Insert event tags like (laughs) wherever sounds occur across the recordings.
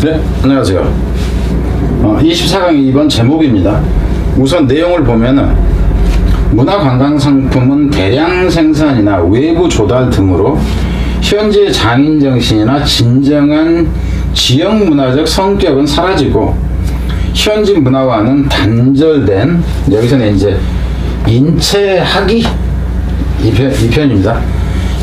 네, 안녕하세요. 어, 24강의 이번 제목입니다. 우선 내용을 보면은 문화관광상품은 대량 생산이나 외부 조달 등으로 현재 장인 정신이나 진정한 지역 문화적 성격은 사라지고 현지 문화와는 단절된 여기서는 이제 인체학이 이, 편, 이 편입니다.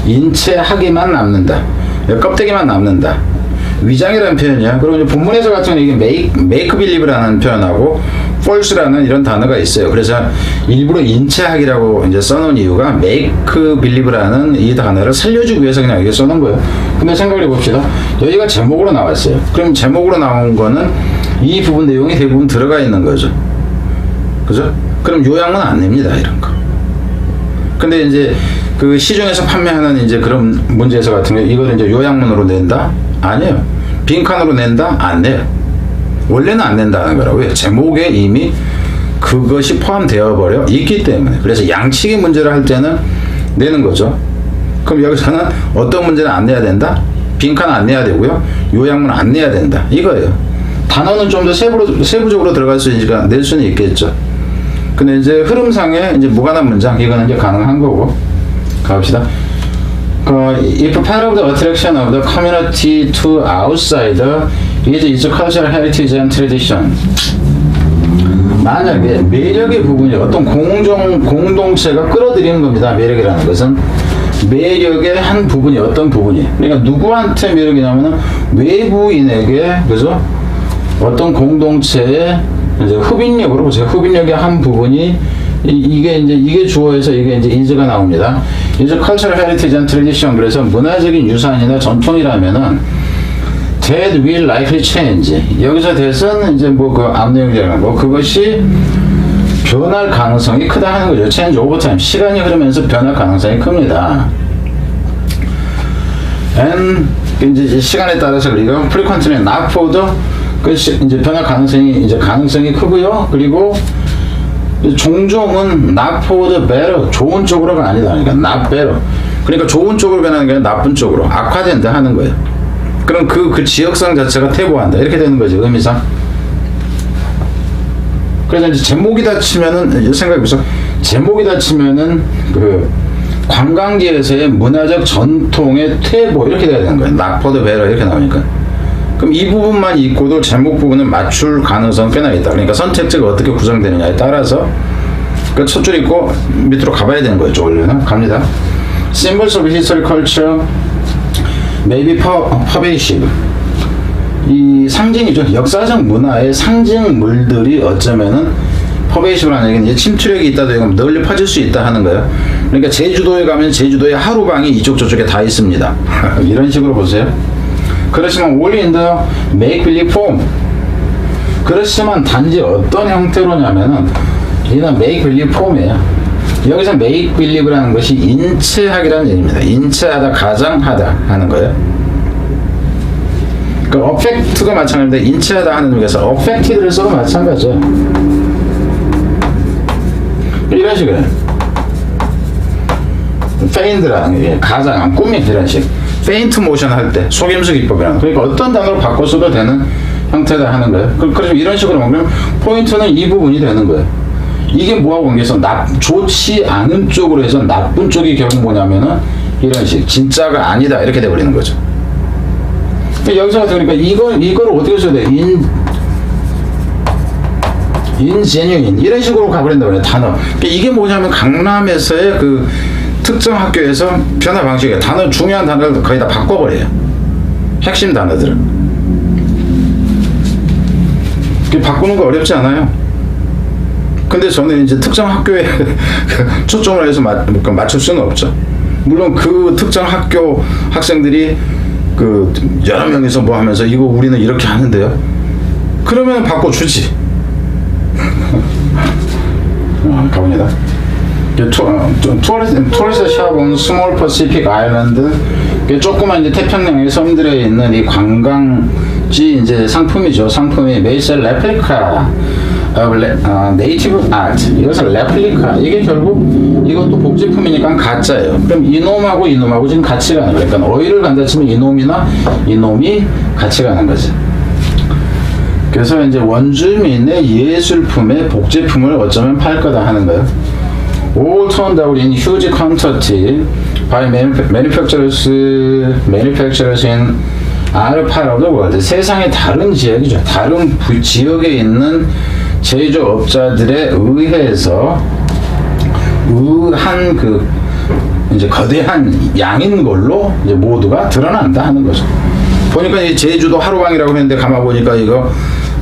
인체학이만 남는다. 껍데기만 남는다. 위장이라는 표현이야. 그리고 이제 본문에서 같은 이게 메이크, 메이크 빌리브라는 표현하고 false라는 이런 단어가 있어요. 그래서 일부러 인체학이라고 이제 써놓은 이유가 메이크 빌리브라는 이 단어를 살려주기 위해서 그냥 이게 써놓은 거예요. 근데 생각을 해봅시다. 여기가 제목으로 나왔어요. 그럼 제목으로 나온 거는 이 부분 내용이 대부분 들어가 있는 거죠. 그죠? 그럼 요약은 안 냅니다. 이런 거. 근데 이제 그 시중에서 판매하는 이제 그런 문제에서 같은 경우 이걸 이제 요약문으로 낸다? 아니에요. 빈칸으로 낸다? 안 내요. 원래는 안 낸다는 거라. 왜? 제목에 이미 그것이 포함되어 버려 있기 때문에. 그래서 양측의 문제를 할 때는 내는 거죠. 그럼 여기서는 어떤 문제는 안 내야 된다? 빈칸 안 내야 되고요. 요약문 안 내야 된다. 이거예요. 단어는 좀 더 세부로, 세부적으로 들어갈 수 있으니까 낼 수는 있겠죠. 근데 이제 흐름상에 이제 무관한 문장 이거는 이제 가능한 거고 가봅시다. 그 if part of the attraction of the community to outsider is its cultural heritage and tradition. 만약에 매력의 부분이 어떤 공정 공동체가 끌어들이는 겁니다. 매력이라는 것은 매력의 한 부분이 어떤 부분이 그러니까 누구한테 매력이냐면은 외부인에게 그죠 어떤 공동체의 흡인력으로 보세요. 흡인력의 한 부분이 이, 게 이제 이게 주어에서 이게 이제 이즈가 나옵니다. 이제 cultural heritage 그래서 문화적인 유산이나 전통이라면은 that will likely change. 여기서 대해서는 이제 뭐그 앞내용이라는 거 그것이 변할 가능성이 크다 하는 거죠. change over time. 시간이 흐르면서 변할 가능성이 큽니다. and 이제 시간에 따라서 우리가 frequently 그 시- 이제 변할 가능성이 이제 가능성이 크고요. 그리고 종종은 not for the better 좋은 쪽으로가 아니다. 그러니까 not better. 그러니까 좋은 쪽으로 변하는 게 아니라 나쁜 쪽으로 악화된다 하는 거예요. 그럼 그, 그 지역성 자체가 퇴보한다. 이렇게 되는 거지, 의미상. 그래서 이제 제목이 닫히면은, 생각해보세요. 제목이 닫히면은, 그, 관광지에서의 문화적 전통의 퇴보, 이렇게 돼야 되는 거예요. 낙포드 베러 이렇게 나오니까. 그럼 이 부분만 있고도 제목 부분은 맞출 가능성 꽤나 있다. 그러니까 선택지가 어떻게 구성되느냐에 따라서 그 첫 줄 있고 밑으로 가봐야 되는 거죠, 원래는. 갑니다. Symbols of history, culture, maybe pervasive. 이 상징이죠. 역사적 문화의 상징물들이 어쩌면은 퍼베이시브라는 얘기는 이제 침투력이 있다도 이건 널리 퍼질 수 있다 하는 거예요. 그러니까 제주도에 가면 제주도에 하루방이 이쪽 저쪽에 다 있습니다. (laughs) 이런 식으로 보세요. 그렇지만 only in the make-believe form. 그렇지만 단지 어떤 형태로냐면은 이는 make-believe form이에요. 여기서 make-believe라는 것이 인체학이라는 얘기입니다. 인체하다, 가정하다 하는 거예요. 그 affect가 마찬가지인데 인체하다 하는 쪽에서 affected를 써도 마찬가지예요. 이런 식으로 페인드라는 게 가장 꾸미 이런 식 페인트 모션 할 때 속임수 기법이라는 거. 그러니까 어떤 단어를 바꿔 써도 되는 형태다 하는 거예요. 그- 그래서 이런 식으로 보면 포인트는 이 부분이 되는 거예요. 이게 뭐하고 관계해서 나, 좋지 않은 쪽으로 해서 나쁜 쪽이 결국 뭐냐면은 이런 식 진짜가 아니다 이렇게 돼버리는 거죠. 그러니까 여기서 그러니까 이걸 이걸 어떻게 써야 돼? 인 인제뉴인 이런 식으로 가버린다고 그래요 단어. 그러니까 이게 뭐냐면 강남에서의 그 특정 학교에서 변화 방식이에요. 단어 중요한 단어를 거의 다 바꿔버려요. 핵심 단어들을. 그 바꾸는 거 어렵지 않아요. 근데 저는 이제 특정 학교에 (laughs) 초점을 해서 맞, 그 맞출 수는 없죠. 물론 그 특정 학교 학생들이 그 여러 명이서 뭐 하면서 이거 우리는 이렇게 하는데요. 그러면 바꿔주지. (laughs) 어, 가봅니다. 토리스 샵은 스몰 퍼시픽 아일랜드 그 조그만 이제 태평양의 섬들에 있는 이 관광지 이제 상품이죠. 상품이 메이셀 레플리카 네이티브 아트 이것은 레플리카 이게 결국 이것도 복제품이니까 가짜예요. 그럼 이놈하고 이놈하고 지금 같이 가는 거예요. 그러니까 어휘를 간다 치면 이놈이나 이놈이 같이 가는 거지. 그래서 이제 원주민의 예술품의 복제품을 어쩌면 팔 거다 하는 거예요. All turned out in huge quantity by manuf- manufacturers, manufacturers in other part of the world. 세상의 다른 지역이죠. 다른 부- 지역에 있는 제조업자들에 의해서 의한 그 이제 거대한 양인 걸로 이제 모두가 드러난다 하는 거죠. 보니까 이 제주도 하루방이라고 했는데 가만 보니까 이거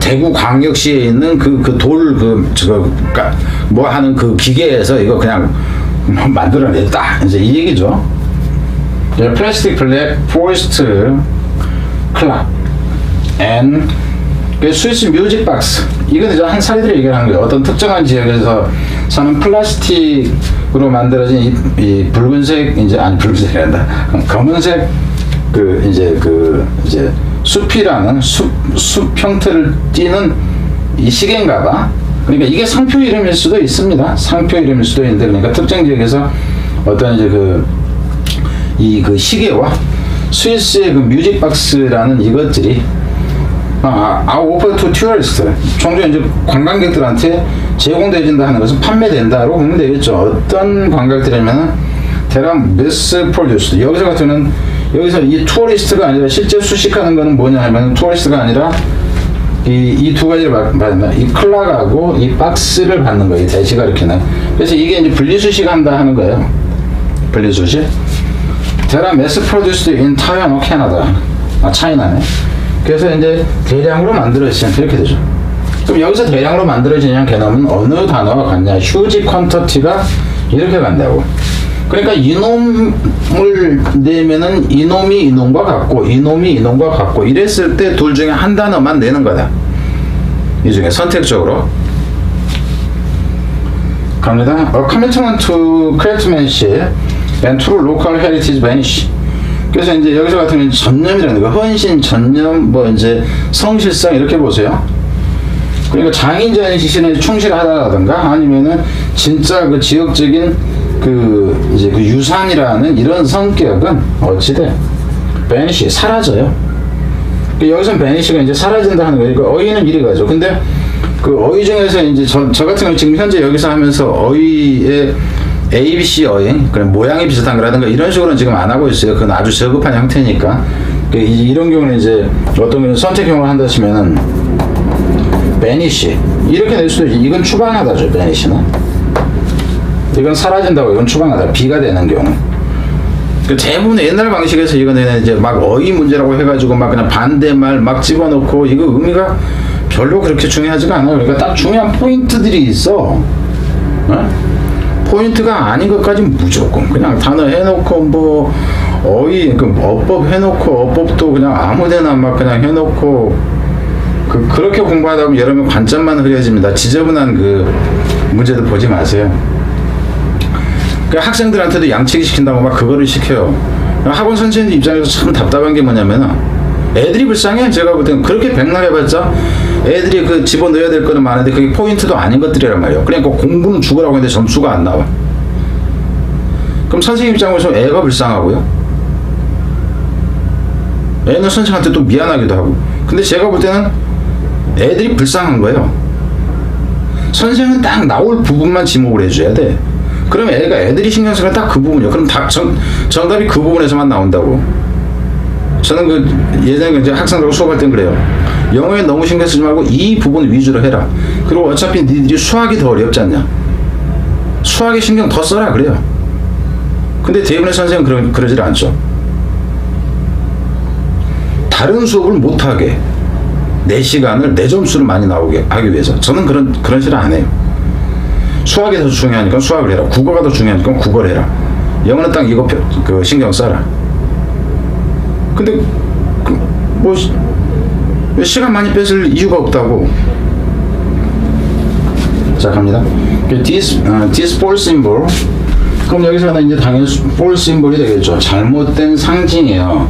대구 광역시에 있는 그 그 돌그 그뭐 하는 그 기계에서 이거 그냥 뭐 만들어냈다 이제 이 얘기죠. 예, 플라스틱 블랙 포레스트 and 그 스위스 뮤직 박스 이건 이제 한 사례들이 얘기하는 거예요. 어떤 특정한 지역에서 사는 플라스틱으로 만들어진 이, 이 붉은색 이제 아니 붉은색이란다 검은색 그 이제 그 이제 숲이라는 숲, 숲 형태를 띠는 이 시계인가 봐. 그러니까 이게 상표 이름일 수도 있습니다. 상표 이름일 수도 있는데 그러니까 특정 지역에서 어떤 이제 그이그 시계와 스위스의 그 뮤직 박스라는 이것들이 아, 아, 오퍼 투 튜어리스트. 종종 이제 관광객들한테 제공되진다 하는 것은 판매된다로 보면 되겠죠. 어떤 관광객들이면은 대략 미스 프로듀스. 여기서 같은 경우는 여기서 이 투어리스트가 아니라 실제 수식하는 거는 뭐냐 하면 투어리스트가 아니라 이이두 가지를 받- 받는다. 이 클락하고 이 박스를 받는 거예요. 이 대시가 이렇게는. 그래서 이게 이제 분리수식 한다 하는 거예요. 분리수식. 대략 매스 프로듀스드 인 타이완 캐나다. 아, 차이나네. 그래서 이제 대량으로 만들어지지 이렇게 되죠. 그럼 여기서 대량으로 만들어지냐 개념은 어느 단어가 같냐? 휴지 퀀터티가 이렇게 간다고. 그러니까 이놈을 내면은 이놈이 이놈과 같고 이놈이 이놈과 같고 이랬을 때 둘 중에 한 단어만 내는 거다. 이 중에 선택적으로 갑니다. A commitment to craftsmanship and to local heritage vanish. 그래서 이제 여기서 같은 경우는 전념이라는 거, 헌신, 전념, 뭐 이제 성실성 이렇게 보세요. 그러니까 장인전 시신에 충실하다라든가 아니면은 진짜 그 지역적인 그 이제 그 유산이라는 이런 성격은 어찌돼 베니시 사라져요. 그 여기서 베니시가 이제 사라진다 하는 거예요. 그 어휘는 이리 가죠. 근데 그 어휘 중에서 이제 저, 저 같은 경우 지금 현재 여기서 하면서 어휘의 ABC 어휘, 그런 모양이 비슷한 거라든가 이런 식으로는 지금 안 하고 있어요. 그건 아주 저급한 형태니까. 그 이- 이런 경우는 이제 어떤 경우는 선택형을 한다 치면은 베니시 이렇게 낼 수도 있지. 이건 추방하다죠. 베니시는. 이건 사라진다고 이건 추방하다. 비가 되는 경우. 그 대부분 옛날 방식에서 이거는 이제 막 어휘 문제라고 해가지고 막 그냥 반대말 막 집어넣고 이거 의미가 별로 그렇게 중요하지가 않아요. 그러니까 딱 중요한 포인트들이 있어. 어? 포인트가 아닌 것까지 무조건 그냥 단어 해놓고 뭐 어휘 그 어법 해놓고 어법도 그냥 아무데나 막 그냥 해놓고 그 그렇게 공부하다 보면 여러분 관점만 흐려집니다. 지저분한 그 문제들 보지 마세요. 그 학생들한테도 양치기 시킨다고 막 그거를 시켜요. 학원 선생님 입장에서 참 답답한 게 뭐냐면은 애들이 불쌍해. 제가 볼 때는 그렇게 백날 해봤자 애들이 그 집어넣어야 될 거는 많은데 그게 포인트도 아닌 것들이란 말이에요. 그러니까 공부는 죽으라고 했는데 점수가 안 나와. 그럼 선생님 입장에서 애가 불쌍하고요. 애는 선생한테 또 미안하기도 하고. 근데 제가 볼 때는 애들이 불쌍한 거예요. 선생은 딱 나올 부분만 지목을 해줘야 돼. 그럼 애가 애들이 신경 쓰는 딱 그 부분이요. 그럼 다 정, 정답이 그 부분에서만 나온다고. 저는 그 예전에 이제 학생들하고 수업할 땐 그래요. 영어에 너무 신경 쓰지 말고 이 부분 위주로 해라. 그리고 어차피 니들이 수학이 더 어렵지 않냐. 수학에 신경 더 써라 그래요. 근데 대부분의 선생은 그러, 그러질 않죠. 다른 수업을 못하게 내 시간을 내 점수를 많이 나오게 하기 위해서 저는 그런 그런 식을 안 해요. 수학이 더 중요하니까 수학을 해라. 국어가 더 중요하니까 국어를 해라. 영어는 딱 이거 펴- 그 신경 써라. 근데 그 뭐 시간 많이 뺏을 이유가 없다고. 자 갑니다. 그 어, dis for symbol. 그럼 여기서는 이제 당연히 for symbol이 되겠죠. 잘못된 상징이에요.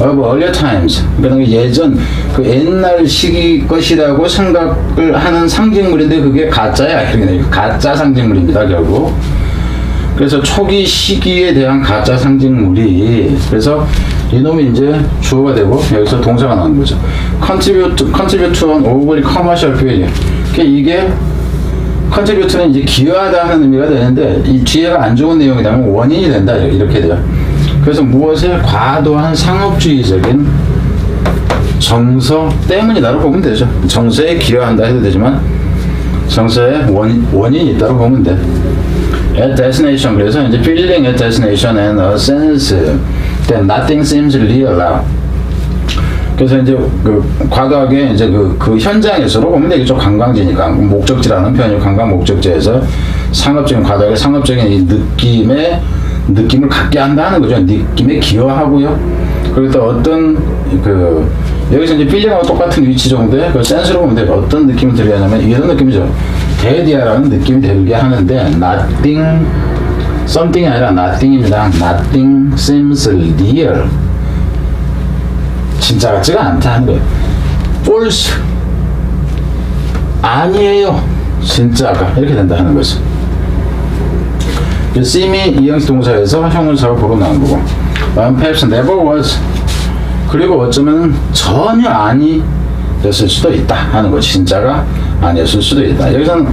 Of earlier times. 그러니까 예전 그 옛날 시기 것이라고 생각을 하는 상징물인데 그게 가짜야. 가짜 상징물입니다. 결국. 그래서 초기 시기에 대한 가짜 상징물이 그래서 이놈이 이제 주어가 되고 여기서 동사가 나오는 거죠. to an overly commercial value. 그러니까 이게 contribute는 이제 기여하다 하는 의미가 되는데 이 뒤에가 안 좋은 내용이라면 원인이 된다 이렇게 돼요. 그래서 무엇에 과도한 상업주의적인 정서 때문이다로 보면 되죠. 정서에 기여한다 해도 되지만 정서에 원, 원인이 있다고 보면 돼. At destination 그래서 이제 feeling at destination and a sense that nothing seems real. 그래서 이제 그 과도하게 이제 그, 그 현장에서로 보면 되겠죠. 관광지니까 목적지라는 표현이 관광 목적지에서 상업적인 과도하게 상업적인 이 느낌의 느낌을 갖게 한다는 거죠. 느낌에 기여하고요. 그리고 또 어떤 그 여기서 이제 필링하고 똑같은 위치 정도의 그 센스로 보면 돼요. 어떤 느낌이 들게 하냐면 이런 느낌이죠. 데디아라는 느낌이 들게 하는데 nothing something이 아니라 nothing입니다. nothing seems real. 진짜 같지가 않다는 거예요. false 아니에요. 진짜가 이렇게 된다 하는 거죠. 그 seem이 이 형식 동사에서 형용사가 보로 나온 거고 다음 perhaps never was 그리고 어쩌면 전혀 아니 됐을 수도 있다 하는 거지 진짜가 아니었을 수도 있다 여기서는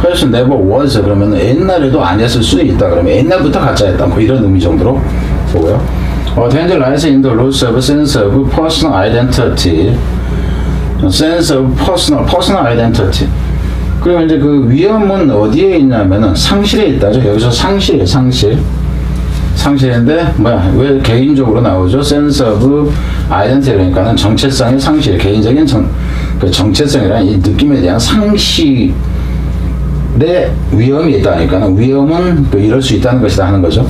perhaps never was 그러면 옛날에도 아니었을 수도 있다 그러면 옛날부터 가짜였다 뭐 이런 의미 정도로 보고요 어, in the loss of a sense of personal identity sense of personal personal identity 그리고 이제 그 위험은 어디에 있냐면은 상실에 있다죠. 여기서 상실이에요, 상실. 상실인데, 뭐야, 왜 개인적으로 나오죠? sense of identity 그러니까는 정체성의 상실, 개인적인 정, 그 정체성이라는 이 느낌에 대한 상실의 위험이 있다니까 위험은 그 이럴 수 있다는 것이다 하는 거죠.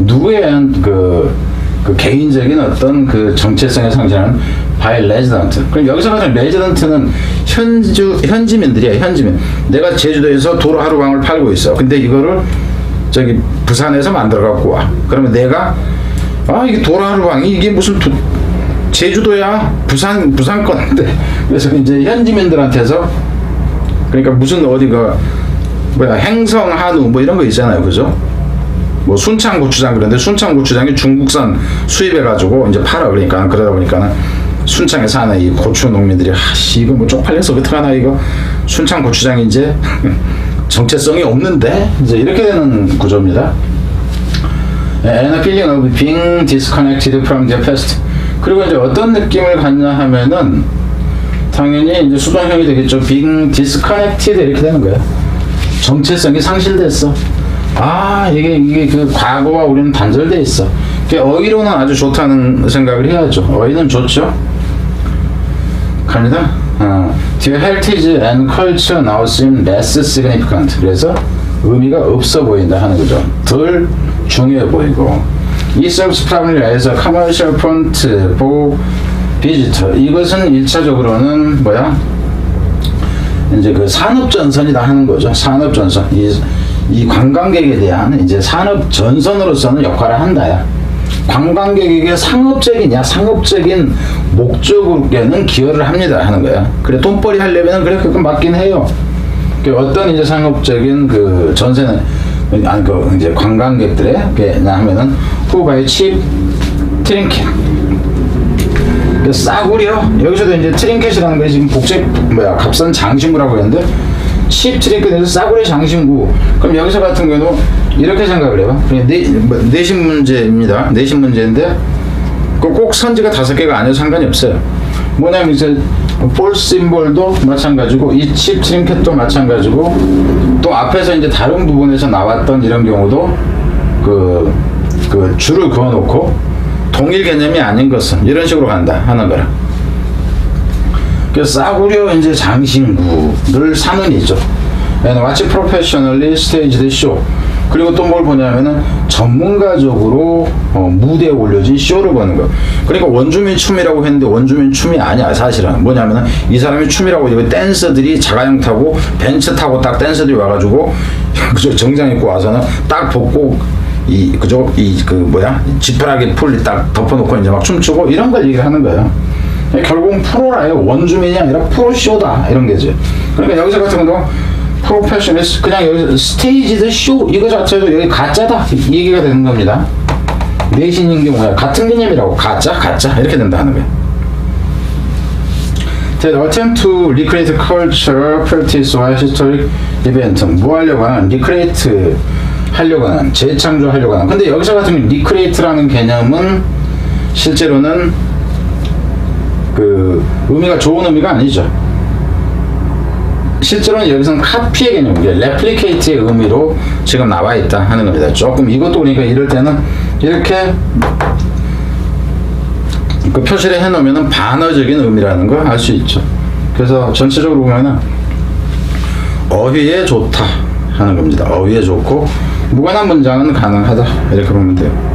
누구에 그, 그 개인적인 어떤 그 정체성의 상실은 by resident. 그럼 여기서 가장 resident는 현주 현지민들이야 현지민. 내가 제주도에서 도로 하루방을 팔고 있어. 근데 이거를 저기 부산에서 만들어 갖고 와. 그러면 내가 아 이게 도로 하루방이 이게 무슨 도, 제주도야 부산 부산 건데 (laughs) 그래서 이제 현지민들한테서 그러니까 무슨 어디가 뭐야 행성 한우 뭐 이런 거 있잖아요, 그죠? 뭐 순창 고추장 그런데 순창 고추장이 중국산 수입해 가지고 이제 팔아 그러니까 그러다 보니까는 순창에 사는 이 고추 농민들이 아씨 이거 뭐 쪽팔려서 어떡하나 이거 순창 고추장이 이제 (laughs) 정체성이 없는데 이제 이렇게 되는 구조입니다. And a feeling of being disconnected from the past. 그리고 이제 어떤 느낌을 갖냐 하면은 당연히 이제 수동형이 되겠죠. being disconnected 이렇게 되는 거예요. 정체성이 상실됐어. 아 이게 이게 그 과거와 우리는 단절돼 있어. 그 어휘로는 아주 좋다는 생각을 해야죠. 어휘는 좋죠. 갑니다. 어, The heritage and culture now seem less significant. 그래서 의미가 없어 보인다 하는 거죠. 덜 중요해 보이고. Primarily as a commercial front for visitor. 이것은 1차적으로는 뭐야? 이제 그 산업 전선이다 하는 거죠. 산업 전선. 이, 이 관광객에 대한 이제 산업 전선으로서는 역할을 한다야. 관광객에게 상업적이냐 상업적인 목적에는 기여를 합니다 하는 거야. 그래 돈벌이 하려면 그건 맞긴 해요. 그 어떤 이제 상업적인 그 전세는 아니 그 이제 관광객들의 그냥 하면은 후바의 칩 트링켓 그 싸구려 여기서도 이제 트링켓이라는 게 지금 복제 뭐야 값싼 장신구라고 했는데 칩 트링켓에서 싸구려 장신구. 그럼 여기서 같은 경우는 이렇게 생각을 해봐. 내, 뭐, 내신 문제입니다. 내신 문제인데 그꼭 선지가 다섯 개가 아니어도 상관이 없어요. 뭐냐면 이제 볼 심볼도 마찬가지고 이 칩 트링켓도 마찬가지고 또 앞에서 이제 다른 부분에서 나왔던 이런 경우도 그, 그 줄을 그어놓고 동일 개념이 아닌 것은 이런 식으로 간다 하는 거라. 그래서 싸구려 이제 장신구를 사는 이죠. And watch professionally staged show. 그리고 또 뭘 보냐면은 전문가적으로 어, 무대에 올려진 쇼를 보는 거. 그러니까 원주민 춤이라고 했는데 원주민 춤이 아니야 사실은 뭐냐면은 이 사람이 춤이라고 이거 댄서들이 자가용 타고 벤츠 타고 딱 댄서들이 와가지고 (laughs) 그저 정장 입고 와서는 딱 벗고 이 그죠 이 그 뭐야 지푸라기 풀딱 덮어놓고 이제 막 춤추고 이런 걸 얘기를 하는 거예요. 결국은 프로라요. 원주민이 아니라 프로쇼다. 이런 게죠. 그러니까 여기서 같은 경우 프로페셔널스 그냥 여기서 스테이지드 쇼 이거 자체도 여기 가짜다. 이 얘기가 되는 겁니다. 내신인 경우에 같은 개념이라고. 가짜 가짜. 이렇게 된다 하는 거예요. That attempt to recreate cultural practice or historic event. 뭐 하려고 하는? recreate 하려고 하는. 재창조하려고 하는. 근데 여기서 같은 recreate라는 개념은 실제로는 그 의미가 좋은 의미가 아니죠. 실제로는 여기서는 카피의 개념, 레플리케이트의 의미로 지금 나와 있다 하는 겁니다. 조금 이것도 그러니까 이럴 때는 이렇게 그 표시를 해놓으면 반어적인 의미라는 걸 알 수 있죠. 그래서 전체적으로 보면은 어휘에 좋다 하는 겁니다. 어휘에 좋고 무관한 문장은 가능하다 이렇게 보면 돼요.